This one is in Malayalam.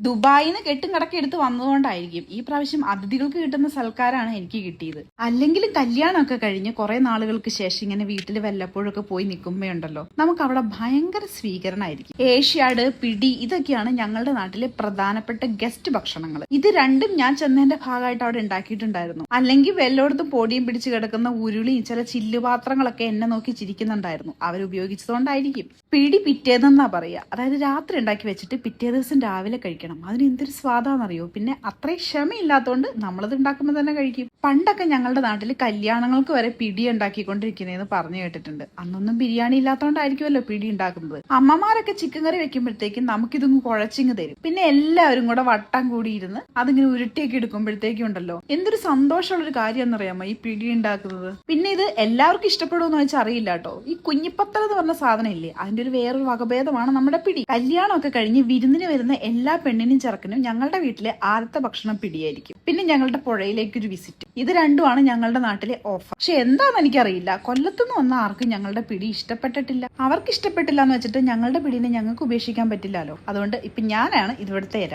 ദുബായിന്ന് കെട്ടും കടക്കി എടുത്ത് വന്നതുകൊണ്ടായിരിക്കും ഈ പ്രാവശ്യം അതിഥികൾക്ക് കിട്ടുന്ന സൽക്കാരാണ് എനിക്ക് കിട്ടിയത്. അല്ലെങ്കിൽ കല്യാണമൊക്കെ കഴിഞ്ഞ് കുറെ നാളുകൾക്ക് ശേഷം ഇങ്ങനെ വീട്ടിൽ വല്ലപ്പോഴൊക്കെ പോയി നിൽക്കുമ്പോഴുണ്ടല്ലോ നമുക്ക് അവിടെ ഭയങ്കര സ്വീകരണമായിരിക്കും. ഏഷ്യാട് പിടി ഇതൊക്കെയാണ് ഞങ്ങളുടെ നാട്ടിലെ പ്രധാനപ്പെട്ട ഗസ്റ്റ് ഭക്ഷണങ്ങൾ. ഇത് രണ്ടും ഞാൻ ചെന്നതിന്റെ ഭാഗമായിട്ട് അവിടെ ഉണ്ടാക്കിയിട്ടുണ്ടായിരുന്നു. അല്ലെങ്കിൽ വല്ലയിടത്തും പൊടിയും പിടിച്ച് കിടക്കുന്ന ഉരുളിയും ചില ചില്ലുപാത്രങ്ങളൊക്കെ എന്നെ നോക്കി ചിരിക്കുന്നുണ്ടായിരുന്നു. അവരുപയോഗിച്ചതുകൊണ്ടായിരിക്കും. പിടി പിറ്റേന്നെന്നാ പറയാ അതായത് രാത്രി ഉണ്ടാക്കി വെച്ചിട്ട് പിറ്റേ ദിവസം രാവിലെ കഴിക്കണം. അതിന് എന്തൊരു സ്വാദാന്നറിയോ? പിന്നെ അത്രയും ക്ഷമയില്ലാത്തതുകൊണ്ട് നമ്മളത് ഉണ്ടാക്കുമ്പോൾ തന്നെ കഴിക്കും. പണ്ടൊക്കെ ഞങ്ങളുടെ നാട്ടിൽ കല്യാണങ്ങൾക്ക് വരെ പിടി ഉണ്ടാക്കിക്കൊണ്ടിരിക്കുന്നതെന്ന് പറഞ്ഞു കേട്ടിട്ടുണ്ട്. അന്നൊന്നും ബിരിയാണി ഇല്ലാത്തതുകൊണ്ടായിരിക്കുമല്ലോ പിടി ഉണ്ടാക്കുന്നത്. അമ്മമാരൊക്കെ ചിക്കൻ കറി വെക്കുമ്പോഴത്തേക്കും നമുക്കിതൊന്ന് കുഴച്ചിങ് തരും. പിന്നെ എല്ലാവരും കൂടെ വട്ടം കൂടിയിരുന്ന് അതിങ്ങനെ ഉരുട്ടിയൊക്കെ എടുക്കുമ്പോഴത്തേക്കും ഉണ്ടല്ലോ. എന്തൊരു സന്തോഷമുള്ള ഒരു കാര്യം എന്നറിയാമോ ഈ പിടി ഉണ്ടാക്കുന്നത്? പിന്നെ ഇത് എല്ലാവർക്കും ഇഷ്ടപ്പെടുമെന്ന് വെച്ചാൽ അറിയില്ല കേട്ടോ. ഈ കുഞ്ഞിപ്പത്തൽ എന്ന് പറഞ്ഞ സാധനം ഇല്ലേ? അതിന്റെ ഒരു വേറൊരു വകഭേദമാണ് നമ്മുടെ പിടി. കല്യാണമൊക്കെ കഴിഞ്ഞ് വിരുന്നിന് വരുന്ന എല്ലാ പെണ്ണിനും ചെറുക്കനും ഞങ്ങളുടെ വീട്ടിലെ ആദ്യത്തെ ഭക്ഷണം പിടിയായിരിക്കും. പിന്നെ ഞങ്ങളുടെ പുഴയിലേക്ക് ഒരു വിസിറ്റ്. ഇത് രണ്ടുമാണ് ഞങ്ങളുടെ നാട്ടിലെ ഓഫർ. പക്ഷെ എന്താണെന്ന് എനിക്കറിയില്ല. കൊല്ലത്തുനിന്ന് വന്ന ആർക്കും ഞങ്ങളുടെ പിടി ഇഷ്ടപ്പെട്ടിട്ടില്ല. അവർക്ക് ഇഷ്ടപ്പെട്ടില്ല എന്ന് വെച്ചിട്ട് ഞങ്ങളുടെ പിടിനെ ഞങ്ങൾക്ക് ഉപേക്ഷിക്കാൻ പറ്റില്ലല്ലോ അതുകൊണ്ട് ഇപ്പൊ ഞാനാണ് ഇതിവിടുത്തെ ഇര.